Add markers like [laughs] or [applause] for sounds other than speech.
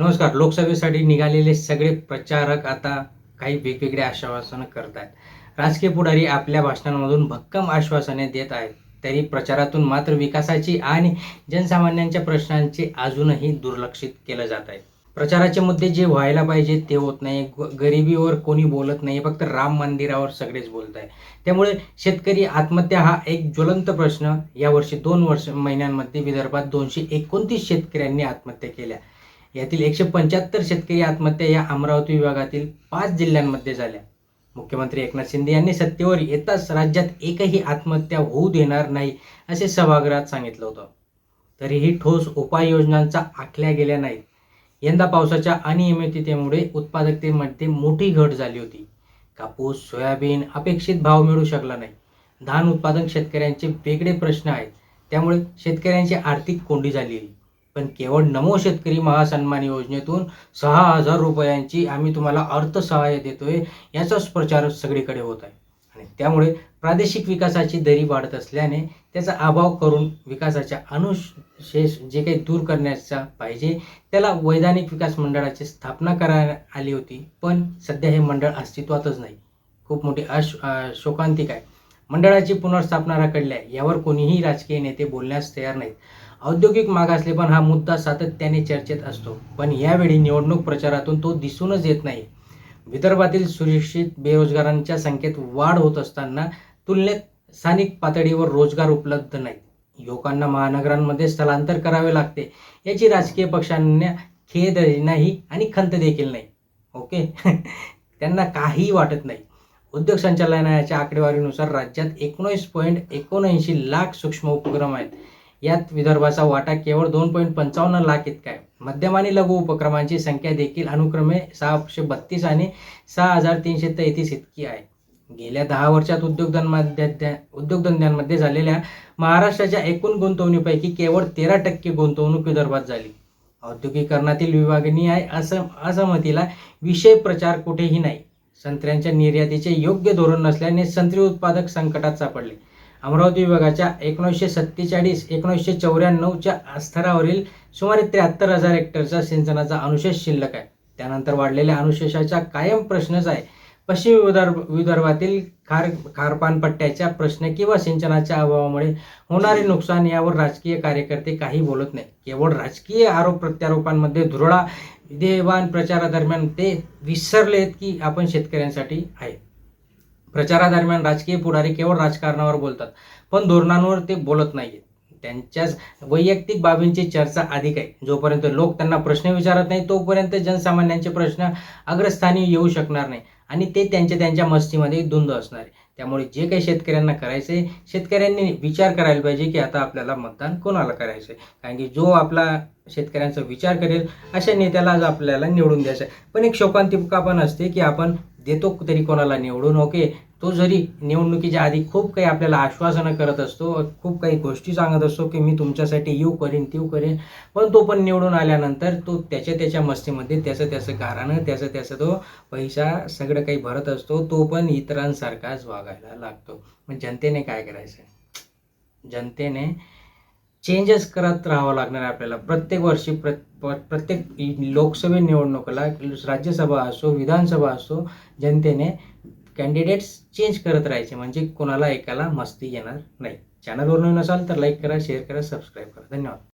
नमस्कार लोकसभेसाठी निघालेले सगळे प्रचारक आता काही वेगवेगळे आश्वासनं करत आहेत राजकीय पुढारी आपल्या भाषणांमधून भक्कम आश्वासने देत आहेत. तरी प्रचारातून मात्र विकासाची आणि जनसामान्यांच्या प्रश्नांचे अजूनही दुर्लक्षित केलं जात आहे. प्रचाराचे मुद्दे जे व्हायला पाहिजे ते होत नाही. ग- गरिबीवर कोणी बोलत नाही. फक्त राम मंदिरावर सगळेच बोलत आहे त्यामुळे शेतकरी आत्महत्या हा एक ज्वलंत प्रश्न. यावर्षी दोन वर्ष महिन्यांमध्ये विदर्भात दोनशे एकोणतीस शेतकऱ्यांनी आत्महत्या केल्या. यातील एकशे पंच्याहत्तर शेतकरी आत्महत्या या अमरावती विभागातील पाच जिल्ह्यांमध्ये झाल्या. मुख्यमंत्री एकनाथ शिंदे यांनी सत्तेवर येताच राज्यात एकही आत्महत्या होऊ देणार नाही असे सभागृहात सांगितलं होतं. तरीही ठोस उपाययोजनांचा आखल्या गेल्या नाहीत. यंदा पावसाच्या अनियमिततेमुळे उत्पादकतेमध्ये मोठी घट झाली होती. कापूस सोयाबीन अपेक्षित भाव मिळू शकला नाही. धान उत्पादक शेतकऱ्यांचे वेगळे प्रश्न आहेत. त्यामुळे शेतकऱ्यांची आर्थिक कोंडी झालेली पण केवळ नमो शेतकरी महासन्मान योजनेतून सहा हजार रुपयांची आम्ही तुम्हाला अर्थसहाय्य देतोय याचाच प्रचार सगळीकडे होत आहे. आणि त्यामुळे प्रादेशिक विकासाची दरी वाढत असल्याने त्याचा अभाव करून विकासाच्या अनुशेष जे काही दूर करण्याचा पाहिजे त्याला वैधानिक विकास मंडळाची स्थापना करण्यात आली होती पण सध्या हे मंडळ अस्तित्वातच नाही. खूप मोठी अश शोकांतिक आहे. मंडळाची पुनर्स्थापना रखडली आहे यावर कोणीही राजकीय नेते बोलण्यास तयार नाहीत. औद्योगिक मागासलेपण हा मुद्दा सातत्याने चर्चेत असतो. पण यावेळी निवडणूक प्रचारातून तो दिसूनच येत नाही. विदर्भातील सुशिक्षित बेरोजगारांच्या संख्येत वाढ होत असताना तुलनेत स्थानिक पातळीवर रोजगार उपलब्ध नाहीत. युवकांना महानगरांमध्ये स्थलांतर करावे लागते. याची राजकीय पक्षांना खेद नाही आणि खंत देखील नाही. ओके? [laughs] त्यांना काहीही वाटत नाही. उद्योग संचालनाच्या आकडेवारीनुसार राज्यात एकोणीस पॉईंट एकोणऐंशी लाख सूक्ष्म उपक्रम आहेत. यात विदर्भाचा वाटा केवळ दोन पॉईंट पंचावन्न लाख इतका आहे. मध्यम आणि लघु उपक्रमांची संख्या देखील अनुक्रमे सहाशे बत्तीस आणि सहा हजार तीनशे तेहतीस इतकी आहे. गेल्या दहा वर्षात उद्योगधंद्यांमध्ये उद्योगधंद्यांमध्ये झालेल्या महाराष्ट्राच्या एकूण गुंतवणुकीपैकी केवळ तेरा टक्के गुंतवणूक विदर्भात झाली. औद्योगिकरणातील विभागणी आहे असं असहमतीला विषय प्रचार कुठेही नाही. संत्र्यांच्या निर्यातीचे योग्य धोरण नसल्याने संत्री उत्पादक संकटात सापडले. अमरावती विभागाच्या एकोणीसशे सत्तेचाळीस एकोणीसशे चौऱ्याण्णवच्या स्तरावरील सुमारे त्र्याहत्तर हजार हेक्टरचा सिंचनाचा अनुशेष शिल्लक आहे. त्यानंतर वाढलेल्या अनुशेषाचा कायम प्रश्नच आहे. पश्चिम विदर्भ विदर्भातील खार खारपानपट्ट्याच्या प्रश्न किंवा सिंचनाच्या अभावामुळे होणारे नुकसान यावर राजकीय कार्यकर्ते काही बोलत नाही केवळ राजकीय आरोप प्रत्यारोपांमध्ये धुरळा विधेयवान प्रचारादरम्यान ते विसरलेत की आपण शेतकऱ्यांसाठी आहे प्रचारादरम्यान राजकीय पुढारी केवळ राजकारणावर बोलतात पण धोरणांवर ते बोलत नाहीत त्यांच्याच वैयक्तिक बाबींची चर्चा अधिक आहे. जोपर्यंत लोक त्यांना प्रश्न विचारत नाही तोपर्यंत जनसामान्यांचे प्रश्न अग्रस्थानी येऊ शकणार नाही आणि ते त्यांच्या त्यांच्या मस्तीमध्ये धुंद असणार आहे. त्यामुळे जे काही शेतकऱ्यांना करायचं आहे शेतकऱ्यांनी विचार करायला पाहिजे की आता आपल्याला मतदान कोणाला करायचं आहे कारण की जो आपला शेतकऱ्यांचा विचार करेल अशा नेत्याला आज आपल्याला निवडून द्यायचं आहे पण एक शोकांतिका पण असते की आपण देतो तरी कोणाला निवडून ओके? तो जरी निवडणुकीच्या आधी खूप काही आपल्याला आश्वासनं करत असतो खूप काही गोष्टी सांगत असतो की मी तुमच्यासाठी येऊ करेन तीव करेन पण तो पण निवडून आल्यानंतर तो त्याच्या त्याच्या मस्तीमध्ये त्याचं त्याचं घराणं त्याचं त्याचं तो पैसा सगळं काही भरत असतो तो पण इतरांसारखाच वागायला लागतो. मग जनतेने काय करायचं? जनतेने चेंजेस करत राहावं लागणार आहे आपल्याला. प्रत्येक वर्षी प्र प्रत्येक लोकसभा निवडणुकीला राज्यसभा असो विधानसभा असो जनतेने कॅन्डिडेट्स चेंज करत राहायचे. म्हणजे कोणाला एकाला मस्ती येणार नाही. चॅनलवर नवीन असाल तर लाईक करा शेअर करा सबस्क्राईब करा. धन्यवाद.